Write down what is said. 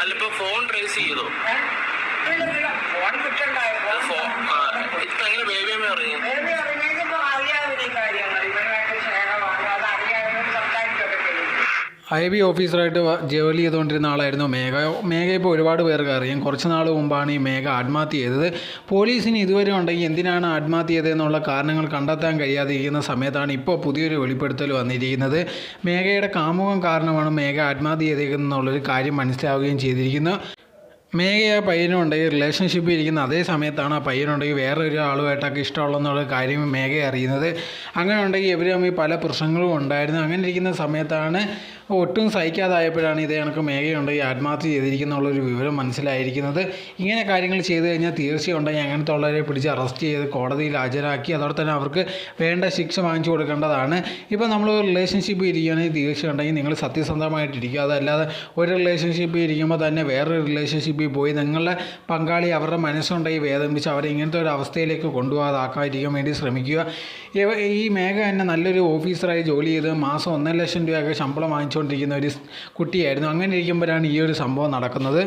അല്ല phone trace ചെയ്തോ? Phone I B ഓഫീസറായിട്ട് ജോലി ചെയ്തുകൊണ്ടിരുന്ന ആളായിരുന്നു മേഘ. മേഘ ഇപ്പോൾ ഒരുപാട് പേർക്ക് അറിയാം. കുറച്ച് നാൾ മുമ്പാണ് ഈ മേഘ ആത്മഹത്യ ചെയ്തത്. പോലീസിന് ഇതുവരെ ഉണ്ടെങ്കിൽ എന്തിനാണ് ആത്മഹത്യ ചെയ്തതെന്നുള്ള കാരണങ്ങൾ കണ്ടെത്താൻ കഴിയാതിരിക്കുന്ന സമയത്താണ് ഇപ്പോൾ പുതിയൊരു വെളിപ്പെടുത്തൽ വന്നിരിക്കുന്നത്. മേഘയുടെ കാമുകം കാരണമാണ് മേഘ ആത്മഹത്യ ചെയ്തേക്കുന്നുള്ളൊരു കാര്യം മനസ്സിലാവുകയും ചെയ്തിരിക്കുന്നു. മേഘ ആ പയ്യനുണ്ടെങ്കിൽ റിലേഷൻഷിപ്പ് ഇരിക്കുന്ന അതേ സമയത്താണ് ആ പയ്യനുണ്ടെങ്കിൽ വേറെ ഒരാളുമായിട്ടൊക്കെ ഇഷ്ടമുള്ളതെന്നുള്ള കാര്യം മേഘ അറിയുന്നത്. അങ്ങനെ ഉണ്ടെങ്കിൽ ഇവർ തമ്മിൽ പല പ്രശ്നങ്ങളും ഉണ്ടായിരുന്നു. അങ്ങനെ ഇരിക്കുന്ന സമയത്താണ് ഒട്ടും സഹിക്കാതായപ്പോഴാണ് ഇതേ കണക്ക് ഈ ആത്മഹത്യ ചെയ്തിരിക്കുന്നുള്ളൊരു വിവരം മനസ്സിലായിരിക്കുന്നത്. ഇങ്ങനെ കാര്യങ്ങൾ ചെയ്തു കഴിഞ്ഞാൽ തീർച്ചയുണ്ടെങ്കിൽ അങ്ങനത്തെ ഉള്ളവരെ പിടിച്ച് അറസ്റ്റ് ചെയ്ത് കോടതിയിൽ ഹാജരാക്കി അതോടെ തന്നെ അവർക്ക് വേണ്ട ശിക്ഷ വാങ്ങിച്ചു കൊടുക്കേണ്ടതാണ്. ഇപ്പോൾ നമ്മൾ റിലേഷൻഷിപ്പിൽ ഇരിക്കുകയാണെങ്കിൽ തീർച്ചയുണ്ടെങ്കിൽ നിങ്ങൾ സത്യസന്ധമായിട്ടിരിക്കുക അതല്ലാതെ ഒരു റിലേഷൻഷിപ്പ് ഇരിക്കുമ്പോൾ തന്നെ വേറൊരു റിലേഷൻഷിപ്പിൽ പോയി നിങ്ങളുടെ പങ്കാളി അവരുടെ മനസ്സുണ്ടെങ്കിൽ വേദനിപ്പിച്ച് അവരെ ഇങ്ങനത്തെ ഒരു അവസ്ഥയിലേക്ക് കൊണ്ടുപോകാതാക്കാതിരിക്കാൻ വേണ്ടി ശ്രമിക്കുക. ഈ മേഘ തന്നെ നല്ലൊരു ഓഫീസറായി ജോലി ചെയ്ത് മാസം ഒന്നര ലക്ഷം രൂപയൊക്കെ ശമ്പളം വാങ്ങിച്ചുകൊണ്ടിരിക്കുന്ന ഒരു കുട്ടിയായിരുന്നു. അങ്ങനെ ഇരിക്കുമ്പോഴാണ് ഈ ഒരു സംഭവം നടക്കുന്നത്.